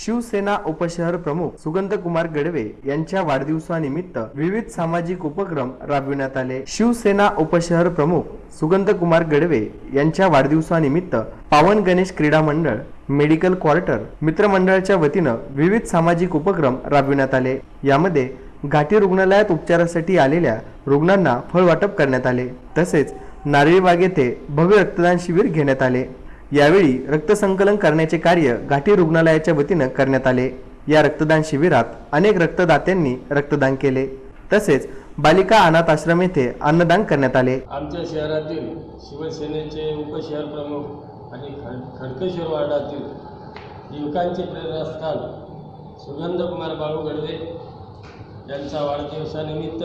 शिवसेना उपशहर प्रमुख सुगंध कुमार गडवे यांच्या वाढदिवसानिमित्त विविध सामाजिक उपक्रम राबविण्यात आले. शिवसेना उपशहर प्रमुख सुगंध कुमार गडवे यांच्या वाढदिवसानिमित्त पावन गणेश क्रीडा मंडळ मेडिकल क्वार्टर मित्रमंडळाच्या वतीनं विविध सामाजिक उपक्रम राबविण्यात आले. यामध्ये घाटी रुग्णालयात उपचारासाठी आलेल्या रुग्णांना फळ वाटप करण्यात आले. तसेच नारळीबाग येथे भव्य रक्तदान शिबिर घेण्यात आले. यावेळी रक्तसंकलन करण्याचे कार्य घाटी रुग्णालयाच्या वतीनं करण्यात आले. या रक्तदान शिबिरात अनेक रक्तदात्यांनी रक्तदान केले. तसेच बालिका अनाथ आश्रम येथे अन्नदान करण्यात आले. आमच्या शहरातील शिवसेनेचे उपशहर प्रमुख आणि खड खडकेश्वर वार्डातील युवकांचे प्रेरणास्थान सुगंधकुमार बाळू गडवे यांचा वाढदिवसानिमित्त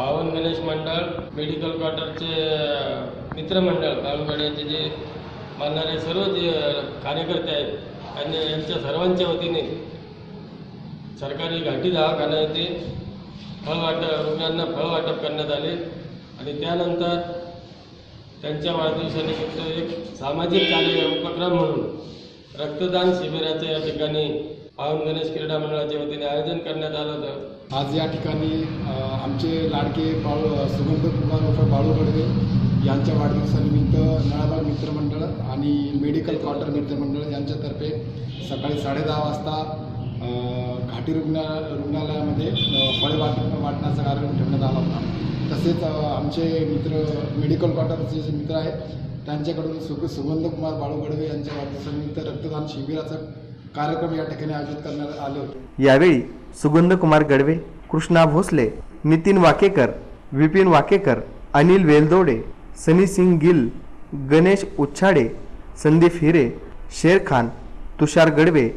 पावन गणेश मंडळ मेडिकल क्वार्टरचे अ, मित्रमंडळ पावनगड्याचे जे मानणारे सर्व जे कार्यकर्ते आहेत आणि यांच्या सर्वांच्या वतीने सरकारी घाटी दवाखाना येथे फळ वाटप रुग्णांना फळ वाटप करण्यात आले. आणि त्यानंतर त्यांच्या वाढदिवसानिमित्त एक सामाजिक कार्य उपक्रम म्हणून रक्तदान शिबिराचं या ठिकाणी पावन गणेश क्रीडा मंडळाच्या वतीने आयोजन करण्यात आलं होतं. आज या ठिकाणी आमचे लाडके बाळू सुगंध कुमार उर्फ बाळू गडवे यांच्या वाढदिवसानिमित्त नळाबाग मित्रमंडळ आणि मेडिकल क्वार्टर मित्रमंडळ यांच्यातर्फे सकाळी साडेदहा वाजता घाटी रुग्णा रुग्णालयामध्ये फळे वाट वाटण्याचा कार्यक्रम ठेवण्यात आला होता. तसेच आमचे मित्र मेडिकल क्वार्टरचे जे मित्र आहेत त्यांच्याकडून सुग सुगंध कुमार बाळू गडवे यांच्या वाढदिवसानिमित्त रक्तदान शिबिराचं कार्यक्रम या ठिकाणी आयोजित करण्यात आले होते. यावेळी सुगंध कुमार गडवे कृष्णा भोसले नितीन वाकेकर विपिन वाकेकर अनिल वेलदोडे सनी सिंग गिल गणेश उच्छाडे संदीप हिरे शेर खान तुषार गडवे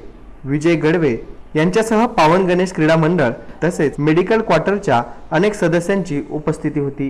विजय गडवे यांच्यासह पावन गणेश क्रीडा मंडळ तसेच मेडिकल क्वार्टरच्या अनेक सदस्यांची उपस्थिती होती.